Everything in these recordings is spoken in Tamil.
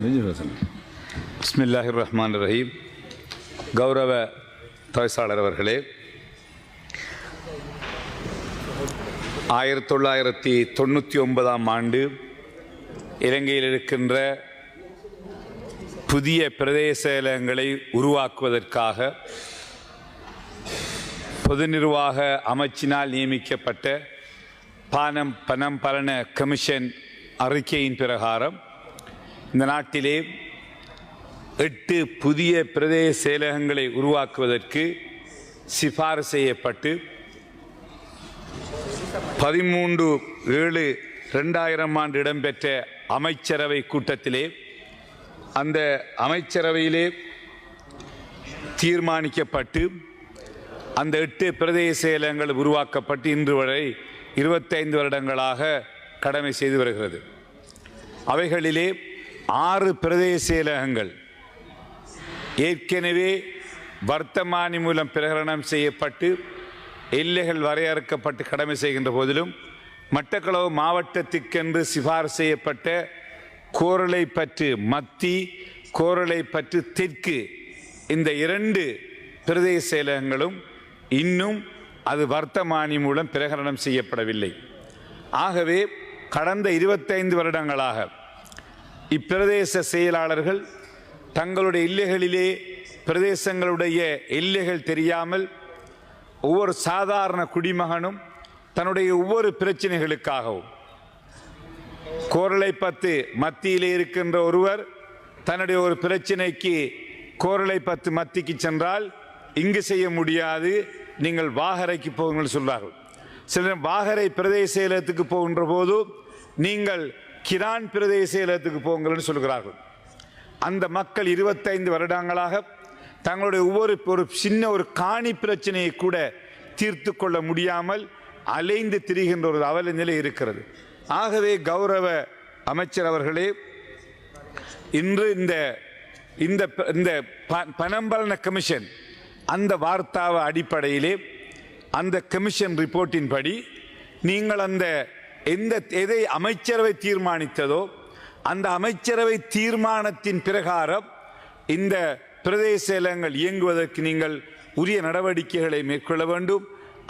பிஸ்மில்லாஹி ரஹ்மான் ரஹீம் கௌரவ தவிசாளர் அவர்களே ஆயிரத்தி தொள்ளாயிரத்தி தொண்ணூற்றி ஒன்பதாம் ஆண்டு இலங்கையில் இருக்கின்ற புதிய பிரதேச உருவாக்குவதற்காக பொது நிர்வாக அமைச்சினால் நியமிக்கப்பட்ட பானம் பணம் பலன கமிஷன் அறிக்கையின் பிரகாரம் இந்த நாட்டிலே எட்டு புதிய பிரதேச செயலகங்களை உருவாக்குவதற்கு சிபாரிசு செய்யப்பட்டு பதிமூன்று ஏழு ரெண்டாயிரம் ஆண்டு இடம்பெற்ற அமைச்சரவை கூட்டத்திலே அந்த அமைச்சரவையிலே தீர்மானிக்கப்பட்டு அந்த எட்டு பிரதேச செயலகங்கள் உருவாக்கப்பட்டு இன்று வரை இருபத்தைந்து வருடங்களாக கடமை செய்து வருகிறது. அவைகளிலே ஆறு பிரதேச செயலகங்கள் ஏற்கனவே வர்த்தமானி மூலம் பிரகடனம் செய்யப்பட்டு எல்லைகள் வரையறுக்கப்பட்டு கடமை செய்கின்ற போதிலும் மட்டக்களவு மாவட்டத்திற்கென்று சிபார் செய்யப்பட்ட கோரலை பற்று மத்தி கோரலை பற்று தெற்கு இந்த இரண்டு பிரதேச செயலகங்களும் இன்னும் அது வர்த்தமானி மூலம் பிரகடனம் செய்யப்படவில்லை. ஆகவே கடந்த இருபத்தைந்து வருடங்களாக இப்பிரதேச செயலாளர்கள் தங்களுடைய எல்லைகளிலே பிரதேசங்களுடைய எல்லைகள் தெரியாமல் ஒவ்வொரு சாதாரண குடிமகனும் தன்னுடைய ஒவ்வொரு பிரச்சனைகளுக்காகவும் கோரளை பத்து மத்தியிலே இருக்கின்ற ஒருவர் தன்னுடைய ஒரு பிரச்சனைக்கு கோரளை பத்து மத்திக்கு சென்றால் இங்கு செய்ய முடியாது நீங்கள் வாகரைக்கு போகுங்கள் சொல்வார்கள் சிலர் வாகரை பிரதேச செயலகத்துக்கு போகின்ற போது நீங்கள் கிரான் பிரதேச செயலகத்துக்கு போங்கள்னு சொல்கிறார்கள் அந்த மக்கள் இருபத்தைந்து வருடங்களாக தங்களுடைய ஒவ்வொரு ஒரு சின்ன ஒரு காணி பிரச்சனையை கூட தீர்த்து கொள்ள முடியாமல் அலைந்து திரிகின்ற ஒரு அவல நிலை இருக்கிறது. ஆகவே கௌரவ அமைச்சர் அவர்களே இன்று இந்த இந்த இந்த ப- கமிஷன் அந்த வார்த்தாவ அடிப்படையிலே அந்த கமிஷன் ரிப்போர்ட்டின் படி நீங்கள் அந்த எந்த எதை அமைச்சரவை தீர்மானித்ததோ அந்த அமைச்சரவை தீர்மானத்தின் பிரகாரம் இந்த பிரதேச செயலகங்கள் இயங்குவதற்கு நீங்கள் உரிய நடவடிக்கைகளை மேற்கொள்ள வேண்டும்.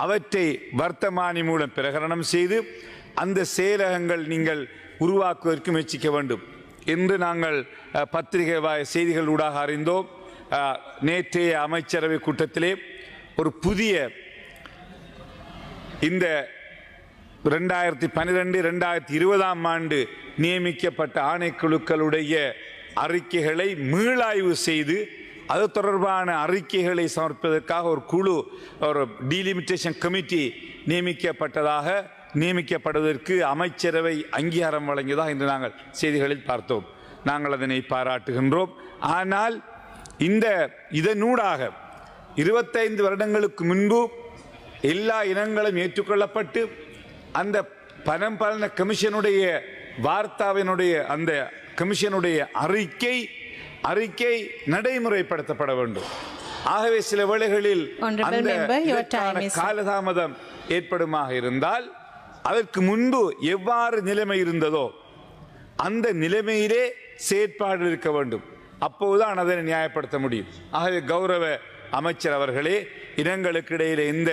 அவற்றை வர்த்தமானி மூலம் பிரகடனம் செய்து அந்த செயலகங்கள் நீங்கள் உருவாக்குவதற்கு முயற்சிக்க வேண்டும். என்று நாங்கள் பத்திரிகை வாய செய்திகள் ஊடாக அறிந்தோம். நேற்றைய அமைச்சரவை கூட்டத்திலே ஒரு புதிய இந்த ரெண்டாயிரத்தி பன்னிரெண்டு ரெண்டாயிரத்தி இருபதாம் ஆண்டு நியமிக்கப்பட்ட ஆணைக்குழுக்களுடைய அறிக்கைகளை மீளாய்வு செய்து அது தொடர்பான அறிக்கைகளை சமர்ப்பதற்காக ஒரு குழு ஒரு டீலிமிட்டேஷன் கமிட்டி நியமிக்கப்பட்டதாக நியமிக்கப்படுவதற்கு அமைச்சரவை அங்கீகாரம் வழங்கியதாக இன்று நாங்கள் செய்திகளில் பார்த்தோம். நாங்கள் அதனை பாராட்டுகின்றோம். ஆனால் இந்த இதனூடாக இருபத்தைந்து வருடங்களுக்கு முன்பு எல்லா இனங்களும் ஏற்றுக்கொள்ளப்பட்டு அந்த பணம் பலன கமிஷனுடைய வார்த்தாவினுடைய அந்த கமிஷனுடைய அறிக்கை அறிக்கை நடைமுறைப்படுத்தப்பட வேண்டும். ஆகவே சில வேளைகளில் அந்த. காலதாமதம் ஏற்படுமாக இருந்தால் அதற்கு முன்பு எவ்வாறு நிலைமை இருந்ததோ அந்த நிலைமையிலே செயற்பாடு இருக்க வேண்டும். அப்போதுதான் அதனை நியாயப்படுத்த முடியும். ஆகவே கௌரவ அமைச்சர் அவர்களே இனங்களுக்கு இடையிலே இந்த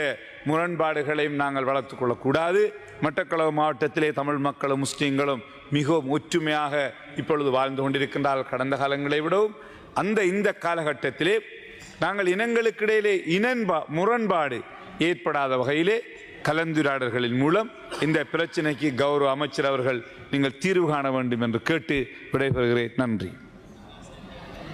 முரண்பாடுகளையும் நாங்கள் வளர்த்து கொள்ளக்கூடாது. மட்டக்களவு மாவட்டத்திலே தமிழ் மக்களும் முஸ்லீம்களும் மிகவும் ஒற்றுமையாக இப்பொழுது வாழ்ந்து கொண்டிருக்கின்றால் கடந்த காலங்களை விடவும் அந்த இந்த காலகட்டத்திலே நாங்கள் இனங்களுக்கு இடையிலே இனன்பா முரண்பாடு ஏற்படாத வகையிலே கலந்துரையாடல்களின் மூலம் இந்த பிரச்சனைக்கு கௌரவ அமைச்சர் அவர்கள் நீங்கள் தீர்வு காண வேண்டும் என்று கேட்டு விடைபெறுகிறேன். நன்றி.